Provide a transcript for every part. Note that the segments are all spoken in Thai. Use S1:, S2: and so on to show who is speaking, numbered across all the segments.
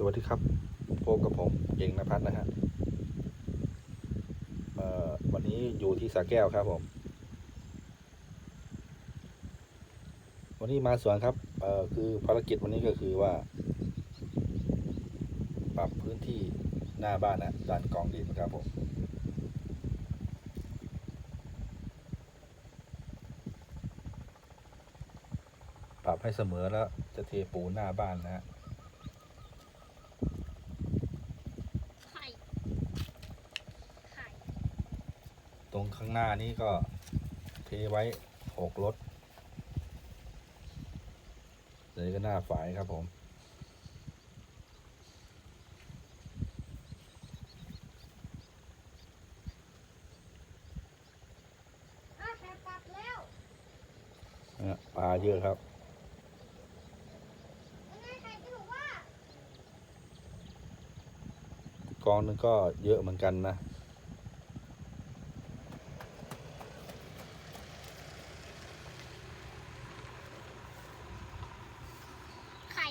S1: สวัสดีครับพบกับผมเองนภัทรนะฮะวันนี้อยู่ที่สระแก้วครับผม วันนี้มาสวนครับคือภารกิจวันนี้ก็คือว่า ปรับพื้นที่หน้าบ้านนะดันกองดินครับผมปรับให้เสมอแล้วจะเทปูหน้าบ้านนะฮะ
S2: ไข่ไข่
S1: ต รงข้างหน้านี้ก็เทไว้หกรถเลยก็หน้าฝายครับผม
S2: อะแค่ปรับแล้ว
S1: นะฮะปลาเยอะครับ
S2: ยังไงไข่จะบอกว่าก
S1: องนึงก็เยอะเหมือนกันนะ
S2: ไข่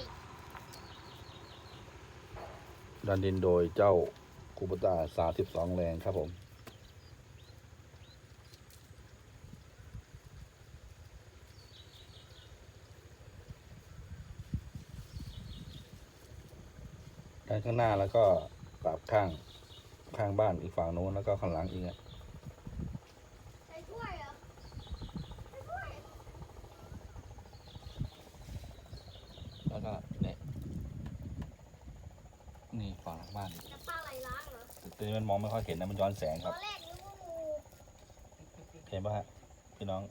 S1: ดันดินโดยเจ้าคูปตาสาสิบสองแรงครับผมด้านข้างหน้าแล้วก็ปรับข้างข้างบ้านอีกฝั่งโน้นแล้วก็ข้างหลังอีกอะ
S2: ใส่ถ้วยเหรอใส่ถ้วย
S1: แล้วก็เนี่ยนี่ฝั่ง หลังบ้านอีก
S2: น้ำปลาไหลล้างเหรอ
S1: แต่มันมองไม่ค่อยเห็นนะมันย้อนแสง
S2: ต
S1: ค
S2: อ
S1: รับ
S2: นแรกนึกว่างู
S1: เห็นปะฮะพี่น้อง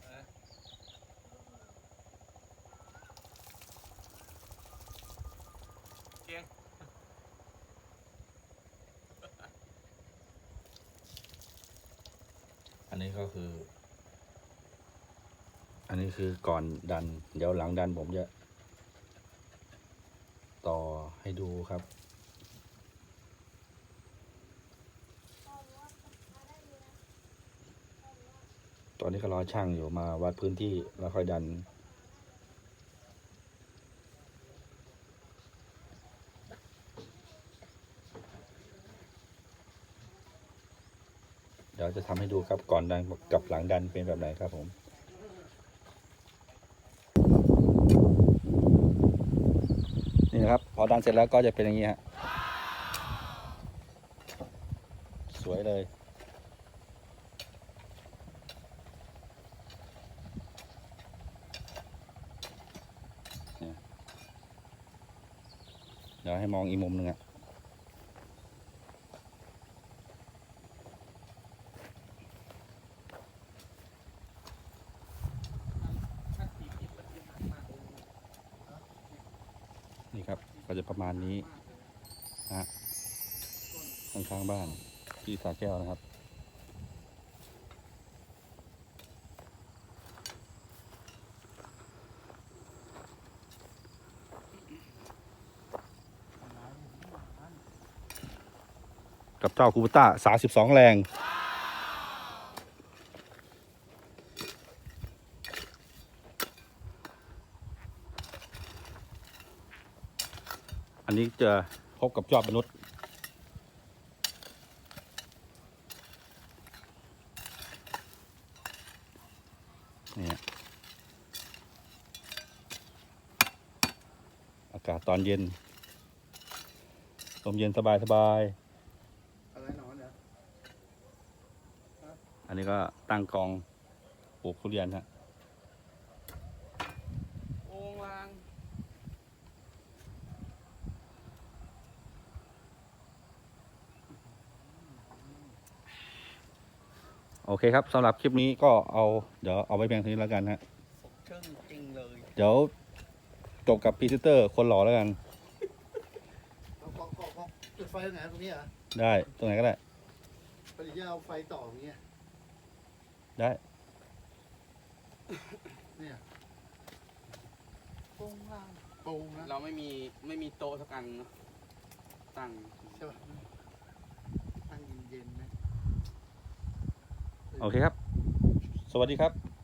S1: อันนี้ก็คือ อันนี้คือก่อนดัน เดี๋ยวหลังดันผมจะ ต่อให้ดูครับ อนนี้ก็รอช่างอยู่มาวัดพื้นที่แล้วค่อยดัน เดี๋ยวจะทำให้ดูครับก่อนดันกับหลังดันเป็นแบบไหนครับผมนี่นะครับพอดันเสร็จแล้วก็จะเป็นอย่างนี้ฮะสวยเลย ดี๋ยวให้มองอีกมุมหนึ่งอะนี่ครับก็จะประมาณนี้นะฮะข้างๆบ้านที่สาแก้วนะครับ กับเจ้าคูปต้าสาสิบสองแรง อันนี้จะพบกับยอดมนุษย์นี่อากาศตอนเย็นลมเย็นสบายสบายๆ
S3: อะไรหนอนเหรอ
S1: อันนี้ก็ตั้งกองปลูกทุเรียนฮะ
S3: โอ่งลาง
S1: โอเคครับสำหรับคลิปนี้ก็เอาเดี๋ยวเอาไว้เพียงเท่านี้แล้วกันฮะ
S3: สดชื่นจริงเลย
S1: เดี๋ยวจบกับพรีเซนเตอร์คนหล่อแล้วกัน
S3: เอาเกาะเกาะเกาะจุดไฟตรงไหนตรงนี้เหรอ
S1: ได้ตรงไหนก็ได้
S3: ไปเดี๋ยวจะเอาไฟต่ออย่างเงี้ย
S1: ได้
S3: เนี่ยโป่งล่างโป่งนะ
S4: เราไม่มีไม่มีโต๊ะสักอันเนอะตั้ง
S3: ใช่ป่ะตั้งเย็นๆนะ
S1: โอเคครับ สวัสดีครับ